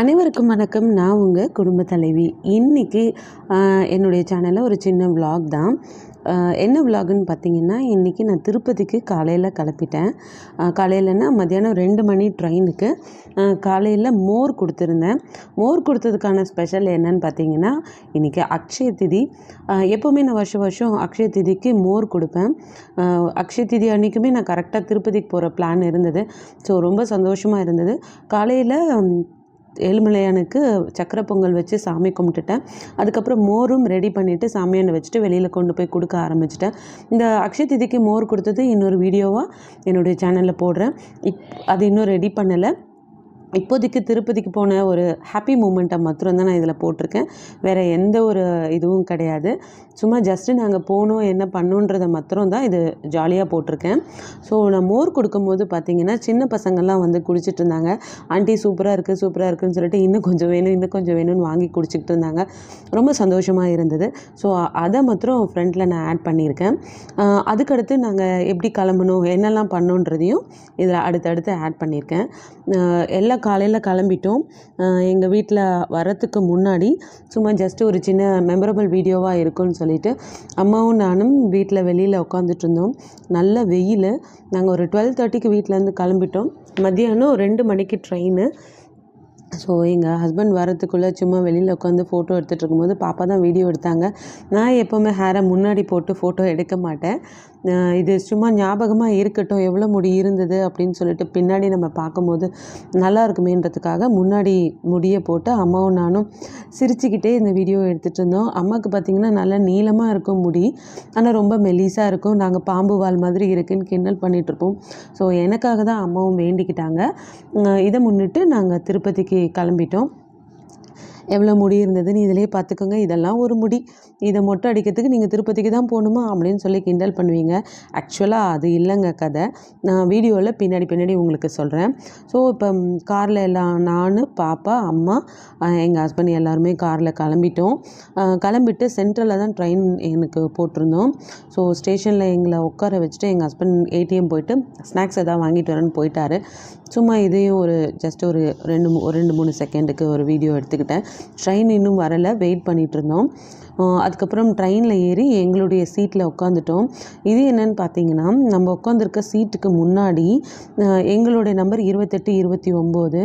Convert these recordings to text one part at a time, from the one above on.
அனைவருக்கும் வணக்கம். நான் உங்கள் குடும்ப தலைவி. இன்றைக்கி என்னுடைய சேனலில் ஒரு சின்ன விலாக் தான். என்ன விலாகுன்னு பார்த்தீங்கன்னா இன்றைக்கி நான் திருப்பதிக்கு காலையில் கிளப்பிட்டேன் ஆஹ் காலையிலன்னா மத்தியானம் ரெண்டு மணி ட்ரெயினுக்கு காலையில் மோர் கொடுத்துருந்தேன். மோர் கொடுத்ததுக்கான ஸ்பெஷல் என்னன்னு பார்த்தீங்கன்னா இன்றைக்கி அக்ஷய திதி. எப்போவுமே நான் வருஷம் வருஷம் அக்ஷய திதிக்கு மோர் கொடுப்பேன். அக்ஷய திதி அன்றைக்குமே நான் கரெக்டாக திருப்பதிக்கு போகிற பிளான் இருந்தது. ஸோ ரொம்ப சந்தோஷமாக இருந்தது. காலையில் ஏழுமலையானுக்கு சக்கரை பொங்கல் வச்சு சாமி கும்பிட்டுட்டேன். அதுக்கப்புறம் மோரும் ரெடி பண்ணிவிட்டு சாமியானை வச்சுட்டு வெளியில் கொண்டு போய் கொடுக்க ஆரம்பிச்சிட்டேன். இந்த அக்ஷய திதிக்கு மோர் கொடுத்தது இன்னொரு வீடியோவாக என்னுடைய சேனலில் போடுறேன். இப் அது இன்னும் ரெடி பண்ணலை. இப்போதைக்கு திருப்பதிக்கு போன ஒரு ஹாப்பி மூமெண்ட்டை மாத்திரம் தான் நான் இதில் போட்டிருக்கேன். வேறு எந்த ஒரு இதுவும் கிடையாது. சும்மா ஜஸ்ட்டு நாங்கள் போனோம் என்ன பண்ணோன்றதை மாத்திரம் தான் இது ஜாலியாக போட்டிருக்கேன். ஸோ நான் மோர் கொடுக்கும்போது பார்த்தீங்கன்னா சின்ன பசங்கள்லாம் வந்து குடிச்சிட்டு இருந்தாங்க. ஆண்டி சூப்பராக இருக்குது சூப்பராக இருக்குதுன்னு சொல்லிட்டு இன்னும் கொஞ்சம் வேணும் இன்னும் கொஞ்சம் வேணும்னு வாங்கி குடிச்சிக்கிட்டு இருந்தாங்க. ரொம்ப சந்தோஷமாக இருந்தது. ஸோ அதை மாத்திரம் ஃப்ரெண்டில் நான் ஆட் பண்ணியிருக்கேன். அதுக்கடுத்து நாங்கள் எப்படி கிளம்பணும் என்னெல்லாம் பண்ணோன்றதையும் இதில் அடுத்தடுத்து ஆட் பண்ணியிருக்கேன். எல்லா காலையில் கிளம்பிட்டோம். எங்கள் வீட்டில் வரத்துக்கு முன்னாடி சும்மா ஜஸ்ட் ஒரு சின்ன மெமரபிள் வீடியோவாக இருக்கும்னு சொல்லிட்டு அம்மாவும் நானும் வீட்டில் வெளியில் உட்காந்துட்டு இருந்தோம். நல்ல வெயில். நாங்கள் ஒரு டுவெல் தேர்ட்டிக்கு வீட்டிலேருந்து கிளம்பிட்டோம். மத்தியானம் ரெண்டு மணிக்கு ட்ரெயின் ஸோ எங்கள் ஹஸ்பண்ட் வரத்துக்குள்ளே சும்மா வெளியில் உட்காந்து ஃபோட்டோ எடுத்துகிட்டு இருக்கும்போது பாப்பா தான் வீடியோ எடுத்தாங்க. நான் எப்போவுமே ஹேரை முன்னாடி போட்டு ஃபோட்டோ எடுக்க மாட்டேன். இது சும்மா ஞாபகமாக இருக்கட்டும் எவ்வளோ முடி இருந்தது அப்படின்னு சொல்லிட்டு பின்னாடி நம்ம பார்க்கும்போது நல்லா இருக்குமேன்றதுக்காக முன்னாடி முடியை போட்டு அம்மாவும் நானும் சிரிச்சுக்கிட்டே இந்த வீடியோ எடுத்துகிட்டு இருந்தோம். அம்மாவுக்கு பார்த்திங்கன்னா நல்லா நீளமாக இருக்கும் முடி ஆனால் ரொம்ப மெலிசாக இருக்கும். நாங்கள் பாம்பு வால் மாதிரி இருக்குன்னு கிண்டல் பண்ணிகிட்ருப்போம் ஸோ எனக்காக தான் அம்மாவும் வேண்டிக்கிட்டாங்க. இதை முன்னிட்டு நாங்கள் திருப்பதிக்கு கிளம்பிட்டோம். எவ்வளோ முடி இருந்ததுன்னு இதிலே பார்த்துக்கோங்க இதெல்லாம் ஒரு முடி. இதை மொட்டை அடிக்கிறதுக்கு நீங்கள் திருப்பதிக்கு தான் போகணுமா அப்படின்னு சொல்லி கிண்டல் பண்ணுவீங்க. ஆக்சுவலாக அது இல்லைங்க கதை. நான் வீடியோவில் பின்னாடி பின்னாடி உங்களுக்கு சொல்கிறேன் ஸோ இப்போ காரில் எல்லாம் நான் பாப்பா அம்மா எங்கள் ஹஸ்பண்ட் எல்லாருமே காரில் கிளம்பிட்டோம். கிளம்பிட்டு சென்ட்ரலில் தான் ட்ரெயின் எனக்கு போட்டிருந்தோம். ஸோ ஸ்டேஷனில் எங்களை உட்கார வச்சுட்டு எங்கள் ஹஸ்பண்ட் ஏடிஎம் போயிட்டு ஸ்நாக்ஸ் எதாவது வாங்கிட்டு வரேன்னு போயிட்டாரு. சும்மா இதையும் ஒரு ஜஸ்ட் ஒரு ரெண்டு மூ- ஒரு ரெண்டு மூணு செகண்டுக்கு ஒரு வீடியோ எடுத்துக்கிட்டேன். ட்ரெயின் இன்னும் வரலை வெயிட் பண்ணிகிட்டு இருந்தோம் அதுக்கப்புறம் ட்ரெயினில் ஏறி எங்களுடைய சீட்டில் உட்காந்துட்டோம் இது என்னன்னு பார்த்தீங்கன்னா நம்ம உட்காந்துருக்க சீட்டுக்கு முன்னாடி எங்களுடைய நம்பர் இருபத்தெட்டு இருபத்தி ஒம்பது.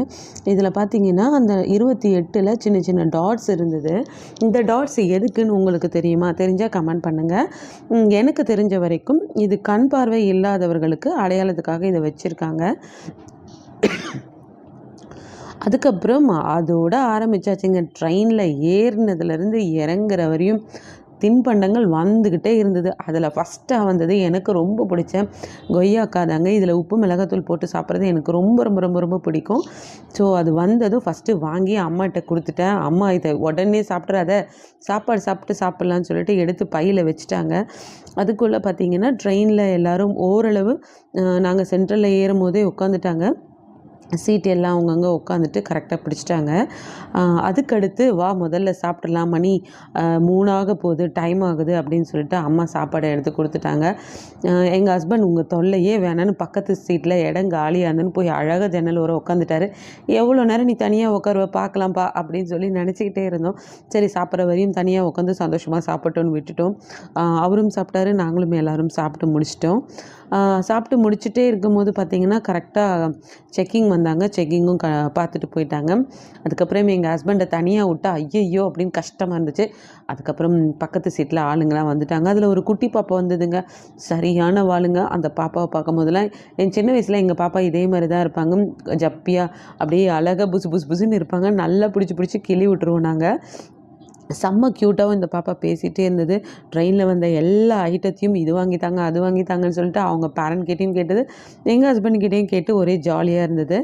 இதில் பார்த்தீங்கன்னா அந்த இருபத்தி எட்டில் சின்ன சின்ன டாட்ஸ் இருந்தது. இந்த டாட்ஸ் எதுக்குன்னு உங்களுக்கு தெரியுமா? தெரிஞ்சால் கமெண்ட் பண்ணுங்கள் எனக்கு தெரிஞ்ச வரைக்கும் இது கண் பார்வை இல்லாதவர்களுக்கு அடையாளத்துக்காக இதை வச்சுருக்காங்க. அதுக்கப்புறம் அதோட ஆரம்பிச்சாச்சுங்க. ட்ரெயினில் ஏறினதுலேருந்து இறங்குற வரையும் தின்பண்டங்கள் வந்துக்கிட்டே இருந்தது. அதில் ஃபஸ்ட்டாக வந்தது எனக்கு ரொம்ப பிடிச்ச கொய்யாக்கா தாங்க இதில் உப்பு மிளகாத்தூள் போட்டு சாப்பிட்றது எனக்கு ரொம்ப ரொம்ப ரொம்ப ரொம்ப பிடிக்கும். ஸோ அது வந்ததும் ஃபஸ்ட்டு வாங்கி அம்மாட்ட கொடுத்துட்டேன். அம்மா இதை உடனே சாப்பிட்றாத சாப்பாடு சாப்பிட்டு சாப்பிட்லான்னு சொல்லிட்டு எடுத்து பையில் வச்சுட்டாங்க. அதுக்குள்ளே பார்த்தீங்கன்னா ட்ரெயினில் எல்லாரும் ஓரளவு நாங்கள் சென்ட்ரலில் ஏறும் போதே உட்காந்துட்டாங்க சீட் எல்லாம் அவங்கவுங்க உட்காந்துட்டு கரெக்டாக பிடிச்சிட்டாங்க. அதுக்கடுத்து வா முதல்ல சாப்பிடலாம் மணி. மூணாக போகுது டைம் ஆகுது அப்படின்னு சொல்லிட்டு அம்மா சாப்பாடை எடுத்து கொடுத்துட்டாங்க. எங்கள் ஹஸ்பண்ட் உங்கள் தொல்லையே வேணான்னு பக்கத்து சீட்டில் இடம் காலியாக இருந்துன்னு போய் அழகாக ஜன்னல் ஓரம் உட்காந்துட்டாரு. எவ்வளோ நேரம் நீ தனியாக உட்காருவ பார்க்கலாம்ப்பா அப்படின்னு சொல்லி நினச்சிக்கிட்டே இருந்தோம். சரி சாப்பிட்ற வரையும் தனியாக உட்காந்து சந்தோஷமாக சாப்பிட்டோன்னு விட்டுட்டோம். அவரும் சாப்பிட்டாரு நாங்களும் எல்லாரும் சாப்பிட்டு முடிச்சிட்டோம். சாப்பிட்டு முடிச்சுட்டே இருக்கும்போது பார்த்தீங்கன்னா கரெக்டாக செக்கிங் வந்தாங்க. செக்கிங்கும் க பார்த்துட்டு போயிட்டாங்க. அதுக்கப்புறம் எங்கள் ஹஸ்பண்டை தனியாக விட்டா ஐயையோ! அப்படின்னு கஷ்டமாக இருந்துச்சு. அதுக்கப்புறம் பக்கத்து சீட்டில் ஆளுங்களாம் வந்துட்டாங்க. அதில் ஒரு குட்டி பாப்பா வந்ததுங்க. சரியான வாளுங்க அந்த பாப்பாவை பார்க்கும் போதெல்லாம் என் சின்ன வயசில் எங்கள் பாப்பா இதே மாதிரி தான் இருப்பாங்க. ஜப்பியாக அப்படியே அழகாக புசு புசு புசுன்னு இருப்பாங்க. நல்லா பிடிச்சி பிடிச்சி கிளி விட்டுருவோம் நாங்கள் செம்ம க்யூட்டாகவும் இந்த பாப்பா பேசிகிட்டே இருந்தது. ட்ரெயினில் வந்த எல்லா ஐட்டத்தையும் இது வாங்கித்தாங்க அது வாங்கித்தாங்கன்னு சொல்லிட்டு அவங்க பேரண்ட் கிட்டேயும் கேட்டது. எங்கள் ஹஸ்பண்ட் கிட்டேயும் கேட்டு ஒரே ஜாலியாக இருந்தது.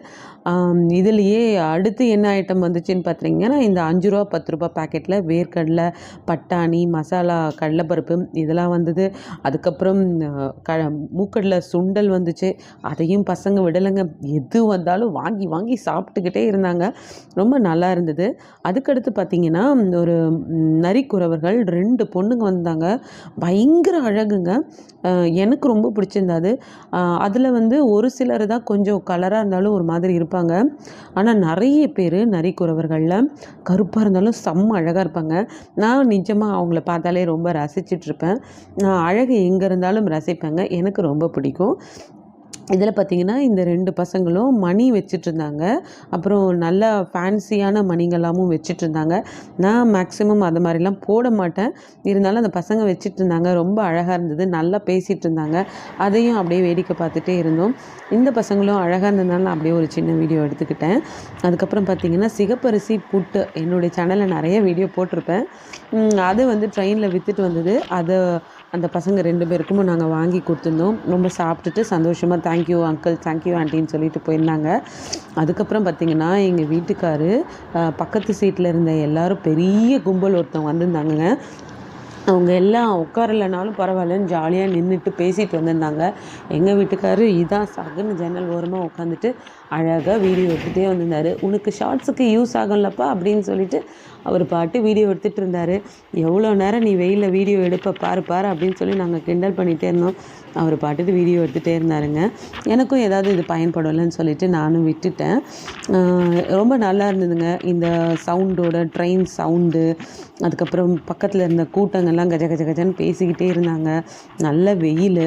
இதுலேயே அடுத்து என்ன ஐட்டம் வந்துச்சுன்னு பார்த்துட்டிங்கன்னா இந்த அஞ்சு ரூபா பத்து ரூபா பேக்கெட்டில் வேர்க்கடலை பட்டாணி மசாலா கடலைப்பருப்பு இதெல்லாம் வந்தது. அதுக்கப்புறம் க மூக்கடலை சுண்டல் வந்துச்சு. அதையும் பசங்க விடலைங்க. எது வந்தாலும் வாங்கி வாங்கி சாப்பிட்டுக்கிட்டே இருந்தாங்க. ரொம்ப நல்லா இருந்தது. அதுக்கடுத்து பார்த்தீங்கன்னா ஒரு நரிக்குறவர்கள் ரெண்டு பொண்ணுங்க வந்தாங்க. பயங்கர அழகுங்க. எனக்கு ரொம்ப பிடிச்சிருந்தது. அதில் வந்து ஒரு சிலர் தான் கொஞ்சம் கலராக இருந்தாலும் ஒரு மாதிரி இருப்பாங்க. ஆனால் நிறைய பேர் நரிக்குறவர்களில் கருப்பாக இருந்தாலும் செம்ம அழகாக இருப்பாங்க. நான் நிஜமாக அவங்கள பார்த்தாலே ரொம்ப ரசிச்சிட்டு இருப்பேன். நான் அழகு எங்கே இருந்தாலும் ரசிப்பேங்க. எனக்கு ரொம்ப பிடிக்கும். இதில் பார்த்தீங்கன்னா இந்த ரெண்டு பசங்களும் மணி வச்சிட்ருந்தாங்க. அப்புறம் நல்ல ஃபேன்சியான மணிங்களாமும் வச்சிட்ருந்தாங்க. நான் மேக்ஸிமம் அது மாதிரிலாம் போட மாட்டேன். இருந்தாலும் அந்த பசங்க வச்சுட்டு இருந்தாங்க ரொம்ப அழகாக இருந்தது. நல்லா பேசிகிட்டு இருந்தாங்க அதையும் அப்படியே வேடிக்கை பார்த்துட்டே இருந்தோம். இந்த பசங்களும் அழகாக இருந்ததுனால நான் அப்படியே ஒரு சின்ன வீடியோ எடுத்துக்கிட்டேன். அதுக்கப்புறம் பார்த்திங்கன்னா சிகப்பரிசி புட்டு என்னுடைய சேனலில் நிறைய வீடியோ போட்டிருப்பேன். அது வந்து ட்ரெயினில் விற்றுட்டு வந்தது. அதை அந்த பசங்க ரெண்டு பேருக்கும் நாங்கள் வாங்கி கொடுத்துருந்தோம். ரொம்ப சாப்பிட்டுட்டு சந்தோஷமாக தேங்க்யூ அங்கிள் தேங்க்யூ ஆண்டின்னு சொல்லிட்டு போயிருந்தாங்க. அதுக்கப்புறம் பார்த்திங்கன்னா எங்கள் வீட்டுக்காரு பக்கத்து சீட்டில் இருந்த எல்லாரும் பெரிய கும்பல் ஒருத்தவங்க வந்திருந்தாங்கங்க. அவங்க எல்லாம் உட்காரலைனாலும் பரவாயில்லன்னு ஜாலியாக நின்றுட்டு பேசிட்டு வந்திருந்தாங்க. எங்கள் வீட்டுக்காரு இதான் சகுன்னு ஜன்னல் ஓரமாக உட்காந்துட்டு அழகாக வீடியோ எடுத்துகிட்டே வந்திருந்தார். உனக்கு ஷார்ட்ஸுக்கு யூஸ் ஆகும்லப்பா அப்படின்னு சொல்லிட்டு அவர் பாட்டு வீடியோ எடுத்துகிட்டு இருந்தார். எவ்வளோ நேரம் நீ வெயிலில் வீடியோ எடுப்ப பாரு பாரு அப்படின்னு சொல்லி நாங்கள் கிண்டல் பண்ணிகிட்டே இருந்தோம். அவர் பாட்டுட்டு வீடியோ எடுத்துகிட்டே இருந்தாருங்க. எனக்கும் ஏதாவது இது பயன்படலைன்னு சொல்லிட்டு நானும் விட்டுட்டேன். ரொம்ப நல்லா இருந்ததுங்க. இந்த சவுண்டோட ட்ரெயின் சவுண்டு அதுக்கப்புறம் பக்கத்தில் இருந்த கூட்டங்கள்லாம் கஜ கஜ கஜன்னு பேசிக்கிட்டே இருந்தாங்க. நல்ல வெயில்.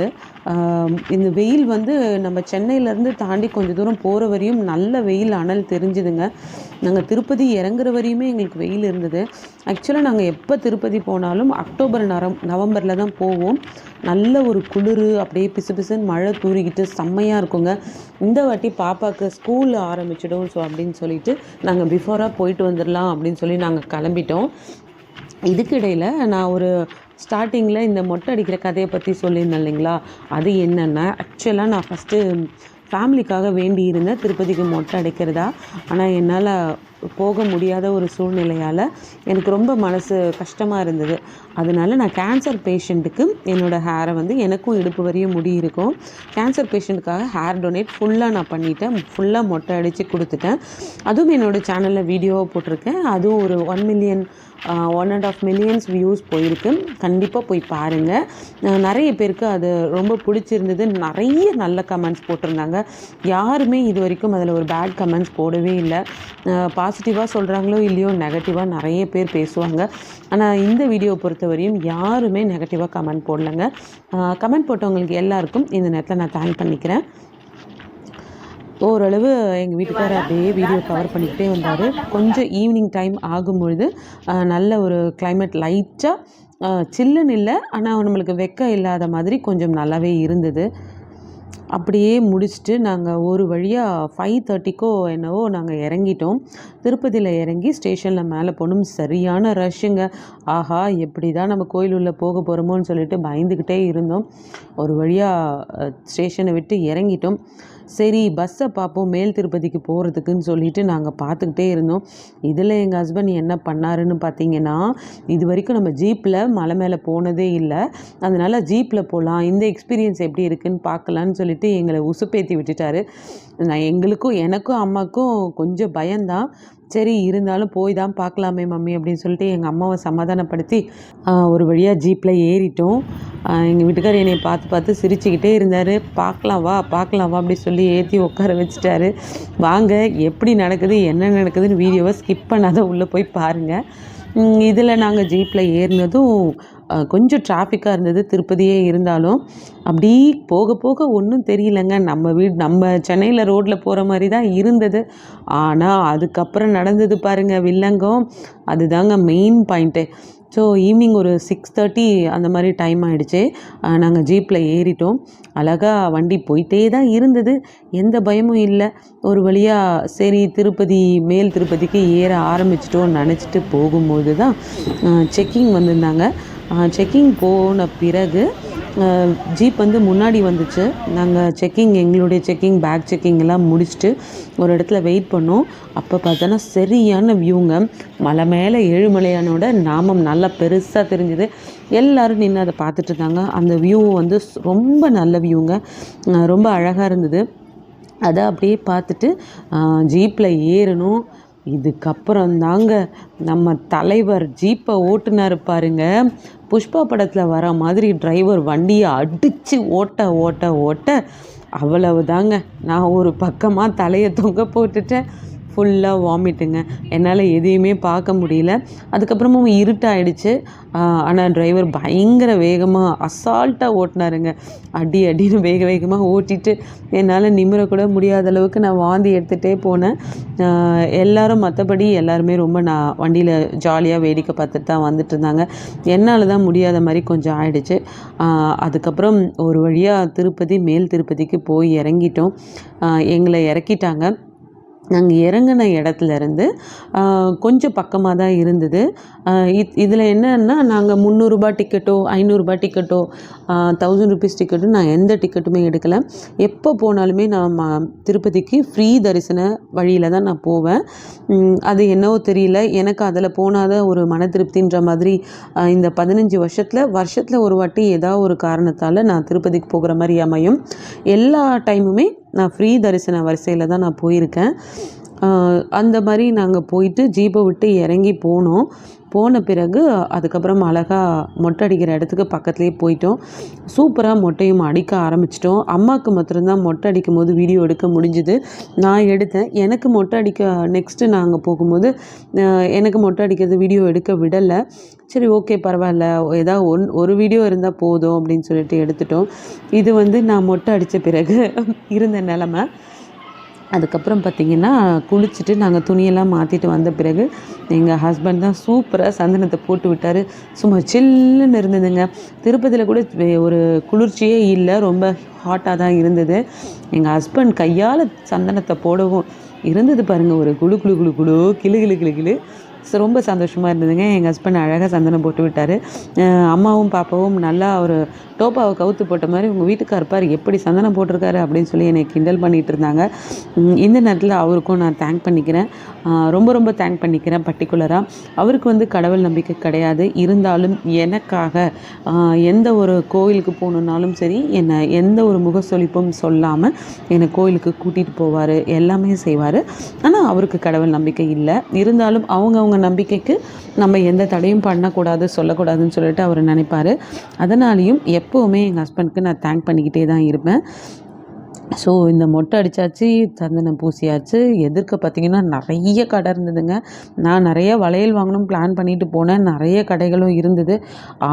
இந்த வெயில் வந்து நம்ம சென்னையிலேருந்து தாண்டி கொஞ்சம் தூரம் போகிற வரையும் நல்ல வெயில் அனல் தெரிஞ்சுதுங்க. நாங்கள் திருப்பதி இறங்குற வரையுமே எங்களுக்கு வெயில் இருந்தது. ஆக்சுவலாக நாங்கள் எப்போ திருப்பதி போனாலும் அக்டோபர் நரம் நவம்பரில் தான் போவோம். நல்ல ஒரு குளிர் அப்படியே பிசு பிசுன்னு மழை தூறிக்கிட்டு செம்மையாக இருக்குங்க. இந்த வாட்டி பாப்பாவுக்கு ஸ்கூல் ஆரம்பிச்சிடும் ஸோ அப்படின்னு சொல்லிட்டு நாங்கள் பிஃபோராக போயிட்டு வந்துடலாம் அப்படின்னு சொல்லி நாங்கள் கிளம்பிட்டோம். இதுக்கிடையில் நான் ஒரு ஸ்டார்டிங்கில் இந்த மொட்டை அடிக்கிற கதையை பற்றி சொல்லியிருந்தேன் இல்லைங்களா? அது என்னென்னா ஆக்சுவலாக நான் ஃபஸ்ட்டு ஃபேமிலிக்காக வேண்டி இருந்தேன் திருப்பதிக்கு மொட்டை அடிக்கிறதா? ஆனால் என்னால் போக முடியாத ஒரு சூழ்நிலையால் எனக்கு ரொம்ப மனசு கஷ்டமாக இருந்தது. அதனால நான் கேன்சர் பேஷண்ட்டுக்கு என்னோடய ஹேரை வந்து எனக்கும் இடுப்பு வரையும் முடி இருக்கும். கேன்சர் பேஷண்ட்டுக்காக ஹேர் டொனேட் ஃபுல்லாக நான் பண்ணிட்டேன். ஃபுல்லாக மொட்டை அடித்து கொடுத்துட்டேன். அதுவும் என்னோடய சேனலில் வீடியோவாக போட்டிருக்கேன். அதுவும் ஒரு one million one and half millions views போயிருக்கு. கண்டிப்பாக போய் பாருங்கள் நிறைய பேருக்கு அது ரொம்ப பிடிச்சிருந்தது. நிறைய நல்ல கமெண்ட்ஸ் போட்டிருந்தாங்க. யாருமே இது வரைக்கும் அதில் ஒரு பேட் கமெண்ட்ஸ் போடவே இல்லை. பாசிட்டிவாக சொல்கிறாங்களோ இல்லையோ நெகட்டிவாக நிறைய பேர் பேசுவாங்க. ஆனால் இந்த வீடியோ பொறுத்தவரையும் யாருமே நெகட்டிவாக கமெண்ட் போடலைங்க. கமெண்ட் போட்டவங்களுக்கு எல்லாருக்கும் இந்த நேரத்தில் நான் தேங்க் பண்ணிக்கிறேன். ஓரளவு எங்கள் வீட்டுக்காரர் அப்படியே வீடியோ கவர் பண்ணிக்கிட்டே வந்தார். கொஞ்சம் ஈவினிங் டைம் ஆகும்பொழுது நல்ல ஒரு கிளைமேட் லைட்டாக சில்லுன்னு இல்லை ஆனால் நம்மளுக்கு வெக்கம் இல்லாத மாதிரி கொஞ்சம் நல்லாவே இருந்தது. அப்படியே முடிச்சுட்டு நாங்கள் ஒரு வழியாக ஃபைவ் தேர்ட்டிக்கோ என்னவோ நாங்கள் இறங்கிட்டோம். திருப்பதியில் இறங்கி ஸ்டேஷனில் மேலே போகணும் சரியான ரஷ்ஷுங்க ஆஹா எப்படி தான் நம்ம கோயில் உள்ளே போக போகிறோமோன்னு சொல்லிட்டு பயந்துக்கிட்டே இருந்தோம். ஒரு வழியாக ஸ்டேஷனை விட்டு இறங்கிட்டோம். சரி பஸ்ஸை பார்ப்போம் மேல் திருப்பதிக்கு போகிறதுக்குன்னு சொல்லிட்டு நாங்கள் பார்த்துக்கிட்டே இருந்தோம். இதில் எங்கள் ஹஸ்பண்ட் என்ன பண்ணாருன்னு பார்த்தீங்கன்னா இது வரைக்கும் நம்ம ஜீப்பில் மலை மேலே போனதே இல்லை. அதனால் ஜீப்பில் போகலாம் இந்த எக்ஸ்பீரியன்ஸ் எப்படி இருக்குன்னு பார்க்கலான்னு சொல்லிட்டு எங்களை உசுப்பேற்றி விட்டுட்டாரு. நான் எங்களுக்கும் எனக்கும் அம்மாக்கும் கொஞ்சம் பயம்தான். சரி இருந்தாலும் போய் தான் பார்க்கலாமே மம்மி அப்படின்னு சொல்லிட்டு எங்கள் அம்மாவை சமாதானப்படுத்தி ஒரு வழியாக ஜீப்பில் ஏறிட்டோம். எங்கள் வீட்டுக்கார் என்னை பார்த்து பார்த்து சிரிச்சுக்கிட்டே இருந்தார். பார்க்கலாம் வா பார்க்கலாம் வா அப்படி சொல்லி ஏற்றி உட்கார வச்சுட்டாரு. வாங்க எப்படி நடக்குது என்ன நடக்குதுன்னு வீடியோவை ஸ்கிப் பண்ணாத உள்ளே போய் பாருங்கள் இதில் நாங்கள் ஜீப்பில் ஏறினதும் கொஞ்சம் டிராஃபிக்காக இருந்தது. திருப்பதியே இருந்தாலும் அப்படி போக போக ஒன்றும் தெரியலங்க. நம்ம வீடு நம்ம சென்னையில் ரோட்டில் போகிற மாதிரி தான் இருந்தது. ஆனால் அதுக்கப்புறம் நடந்தது பாருங்கள் வில்லங்கம். அதுதாங்க மெயின் பாயிண்ட்டு ஸோ ஈவினிங் ஒரு சிக்ஸ் தேர்ட்டி அந்த மாதிரி டைம் ஆகிடுச்சு நாங்கள் ஜீப்பில் ஏறிட்டோம். அழகாக வண்டி போயிட்டே தான் இருந்தது. எந்த பயமும் இல்லை. ஒரு வழியாக சரி திருப்பதி மேல் திருப்பதிக்கு ஏற ஆரம்பிச்சிட்டோம்னு நினச்சிட்டு போகும்போது தான் செக்கிங் வந்திருந்தாங்க. செக்கிங் போன பிறகு ஜீப் வந்து முன்னாடி வந்துச்சு. நாங்கள் செக்கிங் எங்களுடைய செக்கிங் பேக் செக்கிங் எல்லாம் முடிச்சுட்டு ஒரு இடத்துல வெயிட் பண்ணோம். அப்போ பார்த்தோன்னா சரியான வியூங்க மலை மேலே ஏழுமலையானோட நாமம் நல்லா பெருசாக தெரிஞ்சுது. எல்லோரும் நின்று அதை பார்த்துட்டு இருந்தாங்க. அந்த வியூ வந்து ரொம்ப நல்ல வியூங்க ரொம்ப அழகாக இருந்தது. அதை அப்படியே பார்த்துட்டு ஜீப்பில் ஏறணும். இதுக்கப்புறம் தாங்க நம்ம தலைவர் ஜீப்பை ஓட்டுனார் பாருங்க. புஷ்பா படத்தில் வர மாதிரி டிரைவர் வண்டியை அடித்து ஓட்ட ஓட்ட ஓட்ட அவ்வளவு தாங்க நான் ஒரு பக்கமாக தலையை தொங்க போட்டுட்டேன். ஃபுல்லாக வாமிட்டுங்க என்னால் எதையுமே பார்க்க முடியல. அதுக்கப்புறமும் இருட்டாயிடுச்சு. ஆனால் டிரைவர் பயங்கர வேகமாக அசால்ட்டாக ஓட்டினாருங்க. அடி அடின்னு வேக வேகமாக ஓட்டிட்டு என்னால் நிமிரக்கூட முடியாத அளவுக்கு நான் வாந்தி எடுத்துகிட்டே போனேன். ஆஹ் எல்லாரும் மற்றபடி எல்லாருமே ரொம்ப நான் வண்டியில் ஜாலியாக வேடிக்கை பார்த்துட்டு தான் வந்துட்டு இருந்தாங்க. என்னால் தான் முடியாத மாதிரி கொஞ்சம் ஆயிடுச்சு. அதுக்கப்புறம் ஒரு வழியாக திருப்பதி மேல் திருப்பதிக்கு போய் இறங்கிட்டோம். எங்களை இறக்கிட்டாங்க. நாங்கள் இறங்கின இடத்துலேருந்து கொஞ்சம் பக்கமாக தான் இருந்தது. இத் இதில் என்னன்னா நாங்கள் முந்நூறுரூபா டிக்கெட்டோ ஐநூறுரூபா டிக்கெட்டோ தௌசண்ட் ருபீஸ் டிக்கெட்டோ நான் எந்த டிக்கெட்டுமே எடுக்கலை. எப்போ போனாலுமே நான் ம- திருப்பதிக்கு ஃப்ரீ தரிசன வழியில் தான் நான் போவேன். அது என்னவோ தெரியல. எனக்கு அதில் போனாத ஒரு மன திருப்தின்ற மாதிரி இந்த பதினஞ்சு வருஷத்தில் வருஷத்தில் ஒரு வாட்டி ஏதாவது ஒரு காரணத்தால் நான் திருப்பதிக்கு போகிற மாதிரி அமையும். எல்லா டைமுமே நான் ஃப்ரீ தரிசன வரிசையில் தான் நான் போயிருக்கேன். அந்த மாதிரி நாங்கள் போயிட்டு ஜீப்பை விட்டு இறங்கி போனோம். போன பிறகு அதுக்கப்புறம் அழகாக மொட்டை அடிக்கிற இடத்துக்கு பக்கத்துலேயே போயிட்டோம். சூப்பராக மொட்டையும் அடிக்க ஆரம்பிச்சிட்டோம். அம்மாவுக்கு மாத்திரம்தான் மொட்டை அடிக்கும் போது வீடியோ எடுக்க முடிஞ்சுது. நான் எடுத்தேன். எனக்கு மொட்டை அடிக்க நெக்ஸ்ட்டு நாங்கள் போகும்போது எனக்கு மொட்டை அடிக்கிறது வீடியோ எடுக்க விடலை. சரி ஓகே பரவாயில்ல. ஏதாவது ஒன் ஒரு வீடியோ இருந்தால் போதும் அப்படின்னு சொல்லிட்டு எடுத்துட்டோம். இது வந்து நான் மொட்டை அடித்த பிறகு இருந்த நிலமை. அதுக்கப்புறம் பார்த்திங்கன்னா குளிச்சுட்டு நாங்கள் துணியெல்லாம் மாற்றிட்டு வந்த பிறகு எங்கள் ஹஸ்பண்ட் தான் சூப்பராக சந்தனத்தை போட்டு விட்டார். சும்மா சில்லுன்னு இருந்ததுங்க. திருப்பதியில் கூட ஒரு குளிர்ச்சியே இல்லை. ரொம்ப ஹாட்டாக தான் இருந்தது. எங்கள் ஹஸ்பண்ட் கையால் சந்தனத்தை போடவும் இருந்தது பாருங்கள் ஒரு குழு குழு குழு குழு கிளு கிளு கிளு கிளு. ஸோ ரொம்ப சந்தோஷமாக இருந்ததுங்க. எங்கள் ஹஸ்பண்ட் அழகாக சந்தனம் போட்டு விட்டார். அம்மாவும் பாப்பாவும் நல்லா ஒரு டோப்பாவை கவுத்து போட்ட மாதிரி உங்கள் வீட்டுக்கார் பாரு எப்படி சந்தனம் போட்டிருக்காரு அப்படின்னு சொல்லி என்னை கிண்டல் பண்ணிகிட்டு இருந்தாங்க. இந்த நேரத்தில் அவருக்கும் நான் தேங்க் பண்ணிக்கிறேன். ரொம்ப ரொம்ப தேங்க் பண்ணிக்கிறேன் பர்டிகுலராக அவருக்கு வந்து கடவுள் நம்பிக்கை கிடையாது. இருந்தாலும் எனக்காக எந்த ஒரு கோயிலுக்கு போகணுன்னாலும் சரி என்னை எந்த ஒரு முகசொலிப்பும் சொல்லாமல் என்னை கோயிலுக்கு கூட்டிகிட்டு போவார் எல்லாமே செய்வார். ஆனால் அவருக்கு கடவுள் நம்பிக்கை இல்லை. இருந்தாலும் அவங்கவுங்க நம்பிக்கைக்கு நம்ம எந்த தடையும் பண்ணக்கூடாது சொல்லக்கூடாதுன்னு சொல்லிட்டு அவர் நினைப்பார். அதனாலையும் எப்போவுமே எங்கள் ஹஸ்பண்ட்க்கு நான் தேங்க் பண்ணிக்கிட்டே தான் இருப்பேன். ஸோ இந்த மொட்டை அடித்தாச்சு சந்தனம் பூசியாச்சு. எதிர்க்க பார்த்தீங்கன்னா நிறைய கடை இருந்ததுங்க. நான் நிறைய வளையல் வாங்கணும் பிளான் பண்ணிட்டு போனேன். நிறைய கடைகளும் இருந்தது.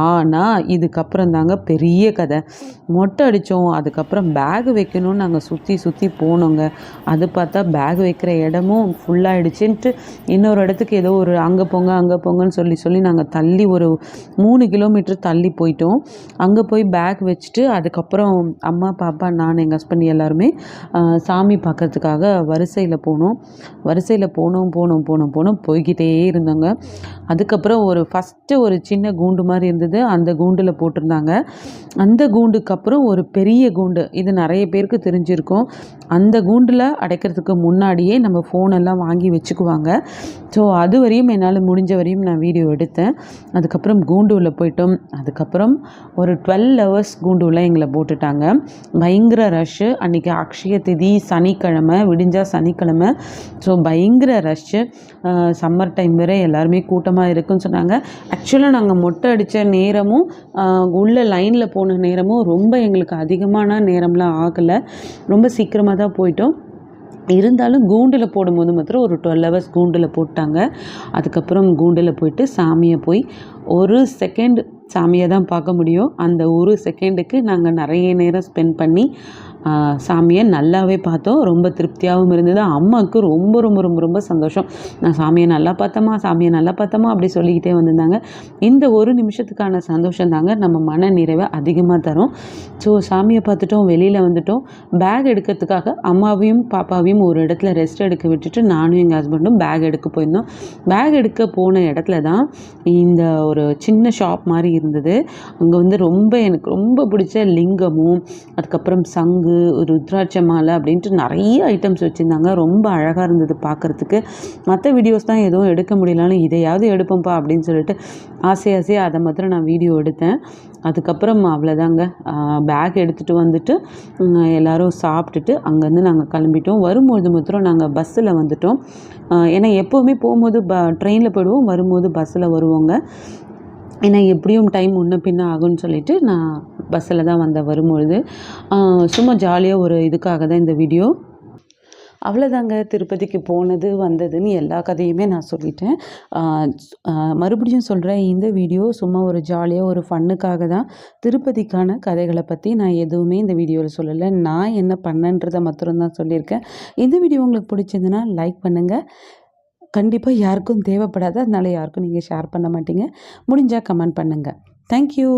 ஆனால் இதுக்கப்புறம் தாங்க பெரிய கதை. மொட்டை அடித்தோம் அதுக்கப்புறம் பேக் வைக்கணும்னு நாங்கள் சுற்றி சுற்றி போனோங்க. அது பார்த்தா பேக் வைக்கிற இடமும் ஃபுல்லாகிடுச்சுன்ட்டு இன்னொரு இடத்துக்கு ஏதோ ஒரு அங்கே போங்க அங்கே போங்கன்னு சொல்லி சொல்லி நாங்கள் தள்ளி ஒரு மூணு கிலோமீட்டர் தள்ளி போயிட்டோம். அங்கே போய் பேக் வச்சுட்டு அதுக்கப்புறம் அம்மா பாப்பா நான் எங்கள் ஹஸ்பண்ட் எல்லாம் எல்லாருமே சாமி பார்க்கறதுக்காக வரிசையில் போனோம். வரிசையில் போனோம் போனோம் போனோம் போனோம் போய்கிட்டே இருந்தாங்க. அதுக்கப்புறம் ஒரு ஃபஸ்ட்டு ஒரு சின்ன கூண்டு மாதிரி இருந்தது. அந்த கூண்டில் போட்டிருந்தாங்க. அந்த கூண்டுக்கு அப்புறம் ஒரு பெரிய கூண்டு. இது நிறைய பேருக்கு தெரிஞ்சிருக்கும். அந்த கூண்டில் அடைக்கிறதுக்கு முன்னாடியே நம்ம ஃபோனெல்லாம் வாங்கி வச்சுக்குவாங்க. ஸோ அது வரையும் என்னால் முடிஞ்ச வரையும் நான் வீடியோ எடுத்தேன். அதுக்கப்புறம் கூண்டு உள்ள போயிட்டோம். அதுக்கப்புறம் ஒரு டுவெல் ஹவர்ஸ் கூண்டு உள்ள எங்களை போட்டுட்டாங்க. பயங்கர ரஷ்ஷு அன்றைக்கி அக்ஷய திதி சனிக்கிழமை விடிஞ்சா சனிக்கிழமை. ஸோ பயங்கர ரஷ்ஷு சம்மர் டைம் வேறு எல்லாருமே கூட்டமாக இருக்குன்னு சொன்னாங்க. ஆக்சுவலாக நாங்கள் மொட்டை அடித்த நேரமும் உள்ள லைனில் போன நேரமும் ரொம்ப எங்களுக்கு அதிகமான நேரம்லாம் ஆகலை. ரொம்ப சீக்கிரமாக தான் போயிட்டோம். இருந்தாலும் கூண்டில் போடும்போது மாத்திரம் ஒரு டுவெல் ஹவர்ஸ் கூண்டில் போட்டாங்க. அதுக்கப்புறம் கூண்டில் போயிட்டு சாமியை போய் ஒரு செகண்ட் சாமியை தான் பார்க்க முடியும். அந்த ஒரு செகண்டுக்கு நாங்கள் நிறைய நேரம் ஸ்பெண்ட் பண்ணி சாமியை நல்லாவே பார்த்தோம். ரொம்ப திருப்தியாகவும் இருந்தது. அம்மாவுக்கு ரொம்ப ரொம்ப ரொம்ப ரொம்ப சந்தோஷம். நான் சாமியை நல்லா பார்த்தோமா சாமியை நல்லா பார்த்தோமா அப்படி சொல்லிக்கிட்டே வந்திருந்தாங்க. இந்த ஒரு நிமிஷத்துக்கான சந்தோஷம் தாங்க நம்ம மன நிறைவை அதிகமாக தரும். ஸோ சாமியை பார்த்துட்டோம் வெளியில் வந்துட்டோம். பேக் எடுக்கிறதுக்காக அம்மாவையும் பாப்பாவையும் ஒரு இடத்துல ரெஸ்ட் எடுக்க விட்டுட்டு நானும் எங்கள் ஹஸ்பண்டும் பேக் எடுக்க போயிருந்தோம். பேக் எடுக்க போன இடத்துல தான் இந்த ஒரு சின்ன ஷாப் மாதிரி இருந்தது. அங்கே வந்து ரொம்ப எனக்கு ரொம்ப பிடிச்ச லிங்கமும் அதுக்கப்புறம் சங்கு ஒரு ருத்ராட்ச மாலை அப்படின்ட்டு நிறைய ஐட்டம்ஸ் வச்சுருந்தாங்க. ரொம்ப அழகாக இருந்தது பார்க்குறதுக்கு. மற்ற வீடியோஸ் தான் எதுவும் எடுக்க முடியலன்னு இதையாவது எடுப்போம்ப்பா அப்படின்னு சொல்லிட்டு ஆசை ஆசையாக அதை மாத்திரம் நான் வீடியோ எடுத்தேன். அதுக்கப்புறம் அவ்வளோதாங்க பேக் எடுத்துகிட்டு வந்துட்டு எல்லோரும் சாப்பிட்டுட்டு அங்கேருந்து நாங்கள் கிளம்பிட்டோம். வரும்போது மாத்திரம் நாங்கள் பஸ்ஸில் வந்துட்டோம். ஏன்னா எப்போவுமே போகும்போது ப ட்ரெயினில் போயிடுவோம். வரும்போது பஸ்ஸில் வருவோங்க. ஏன்னா எப்படியும் டைம் முன்ன பின்ன ஆகும்னு சொல்லிட்டு நான் பஸ்ஸில் தான் வந்தேன் வரும்பொழுது. சும்மா ஜாலியாக ஒரு இதுக்காக தான் இந்த வீடியோ அவ்வளோதாங்க திருப்பதிக்கு போனது வந்ததுன்னு எல்லா கதையுமே நான் சொல்லிட்டேன். மறுபடியும் சொல்கிறேன் இந்த வீடியோ சும்மா ஒரு ஜாலியாக ஒரு ஃபன்னுக்காக தான் திருப்பதிக்கான கதைகளை பற்றி நான் எதுவுமே இந்த வீடியோவில் சொல்லலை. நான் என்ன பண்ணன்றதை மாத்திரம் தான் சொல்லியிருக்கேன். இந்த வீடியோ உங்களுக்கு பிடிச்சிருந்துன்னா லைக் பண்ணுங்கள் கண்டிப்பாக யாருக்கும் தேவைப்படாது அதனால யாருக்கும் நீங்கள் ஷேர் பண்ண மாட்டீங்க. முடிஞ்சால் கமெண்ட் பண்ணுங்கள் தேங்க்யூ